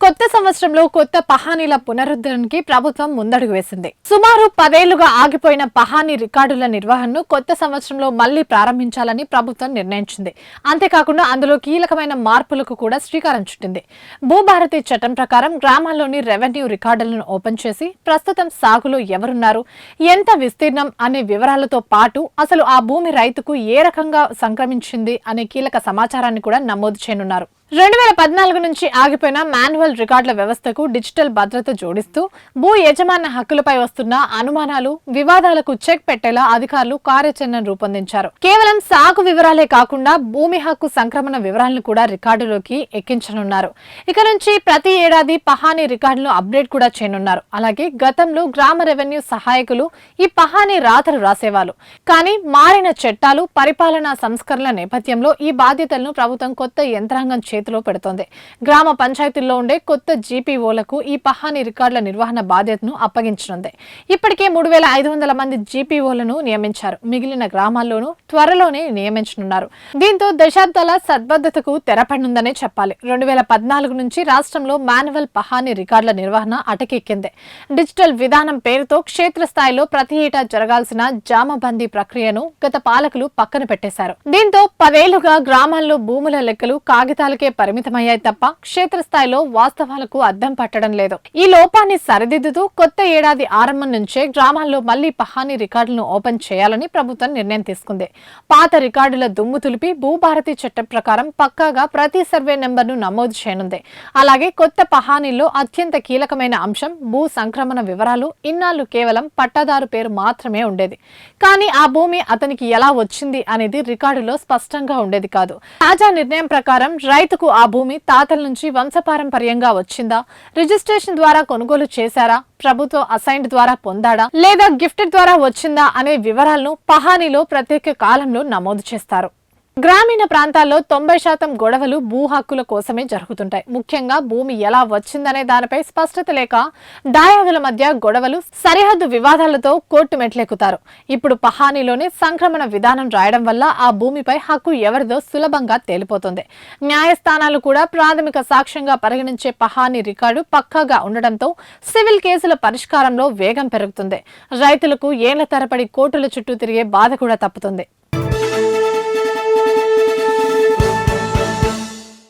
కొత్త సంవత్సరంలో కొత్త పహానీల పునరుద్ధరణకి ప్రభుత్వం ముందడుగు వేసింది. సుమారు పదేళ్ళుగా ఆగిపోయిన పహానీ రికార్డుల నిర్వహణను కొత్త సంవత్సరంలో మళ్ళీ ప్రారంభించాలని ప్రభుత్వం నిర్ణయించింది. అంతేకాకుండా అందులో కీలకమైన మార్పులకు కూడా శ్రీకారం చుట్టింది. భూభారతి చట్టం ప్రకారం గ్రామాల్లోని రెవెన్యూ రికార్డులను ఓపెన్ చేసి ప్రస్తుతం సాగులో ఎవరున్నారు ఎంత విస్తీర్ణం అనే వివరాలతో పాటు అసలు ఆ భూమి రైతుకు ఏ రకంగా సంక్రమించింది అనే కీలక సమాచారాన్ని కూడా నమోదు చేయనున్నారు. రెండు వేల పద్నాలుగు నుంచి ఆగిపోయిన మాన్యువల్ రికార్డుల వ్యవస్థకు డిజిటల్ భద్రత జోడిస్తూ భూ యజమాన్య హక్కులపై వస్తున్న అనుమానాలు వివాదాలకు చెక్ పెట్టేలా అధికారులు కార్యాచరణను రూపొందించారు. కేవలం సాగు వివరాలే కాకుండా భూమి హక్కు సంక్రమణ వివరాలను కూడా రికార్డులోకి ఎక్కించనున్నారు. ఇక నుంచి ప్రతి ఏడాది పహానీ రికార్డులను అప్డేట్ కూడా చేయనున్నారు. అలాగే గతంలో గ్రామ రెవెన్యూ సహాయకులు ఈ పహానీ రాతలు రాసేవాళ్ళు. కానీ మారిన చట్టాలు పరిపాలనా సంస్కరణల నేపథ్యంలో ఈ బాధ్యతలను ప్రభుత్వం కొత్త యంత్రాంగం చేతిలో పెడుతోంది. గ్రామ పంచాయతీల్లో ఉండే కొత్త జీపీఓలకు ఈ పహాని రికార్డుల నిర్వహణ బాధ్యతను అప్పగించనుంది. ఇప్పటికే మూడు వేల ఐదు వందల మంది జీపీఓలను నియమించారు. మిగిలిన గ్రామాల్లోనూ త్వరలోనే నియమించనున్నారు. దీంతో దశాబ్దాల సద్బద్ధతకు తెరపడనుందనే చెప్పాలి. రెండు వేల పద్నాలుగు నుంచి రాష్ట్రంలో మాన్యువల్ పహాని రికార్డుల నిర్వహణ అటకెక్కింది. డిజిటల్ విధానం పేరుతో క్షేత్రస్థాయిలో ప్రతి ఏటా జరగాల్సిన జామబందీ ప్రక్రియను గత పాలకులు పక్కన పెట్టేశారు. దీంతో పదేళ్ళుగా గ్రామాల్లో భూముల లెక్కలు కాగితాలకే పరిమితమయ్యాయి తప్ప క్షేత్రస్థాయిలో వాస్తవాలకు అద్దం పట్టడం లేదు. ఈ లోపాన్ని సరిదిద్దుతూ కొత్త ఏడాది ఆరంభం నుంచే గ్రామాల్లో మళ్ళీ పహానీ రికార్డులను ఓపెన్ చేయాలని ప్రభుత్వం నిర్ణయం తీసుకుంది. పాత రికార్డుల దుమ్ము తులిపి భూభారతి చట్టం ప్రకారం పక్కాగా ప్రతి సర్వే నెంబర్ను నమోదు చేయనుంది. అలాగే కొత్త పహానీలో అత్యంత కీలకమైన అంశం భూ సంక్రమణ వివరాలు. ఇన్నాళ్ళు కేవలం పట్టాదారు పేరు మాత్రమే ఉండేది. కానీ ఆ భూమి అతనికి ఎలా వచ్చింది అనేది రికార్డులో స్పష్టంగా ఉండేది కాదు. తాజా నిర్ణయం ప్రకారం రైతు రైతుకు ఆ భూమి తాతల నుంచి వంశపారంపర్యంగా వచ్చిందా? రిజిస్ట్రేషన్ ద్వారా కొనుగోలు చేశారా? ప్రభుత్వ అసైన్డ్ ద్వారా పొందాడా? లేదా గిఫ్ట్ ద్వారా వచ్చిందా? అనే వివరాలను పహానీలో ప్రత్యేక కాలంలో నమోదు చేస్తారు. గ్రామీణ ప్రాంతాల్లో తొంభై శాతం గొడవలు భూ హక్కుల కోసమే జరుగుతుంటాయి. ముఖ్యంగా భూమి ఎలా వచ్చిందనే దానిపై స్పష్టత లేక దాయాదుల మధ్య గొడవలు సరిహద్దు వివాదాలతో కోర్టు మెట్లెక్కుతారు. ఇప్పుడు పహానీలోనే సంక్రమణ విధానం రాయడం వల్ల ఆ భూమిపై హక్కు ఎవరిదో సులభంగా తేలిపోతుంది. న్యాయస్థానాలు కూడా ప్రాథమిక సాక్ష్యంగా పరిగణించే పహానీ రికార్డు పక్కాగా ఉండడంతో సివిల్ కేసుల పరిష్కారంలో వేగం పెరుగుతుంది. రైతులకు ఏళ్ళ తరబడి కోర్టుల చుట్టూ తిరిగే బాధ కూడా తప్పుతుంది.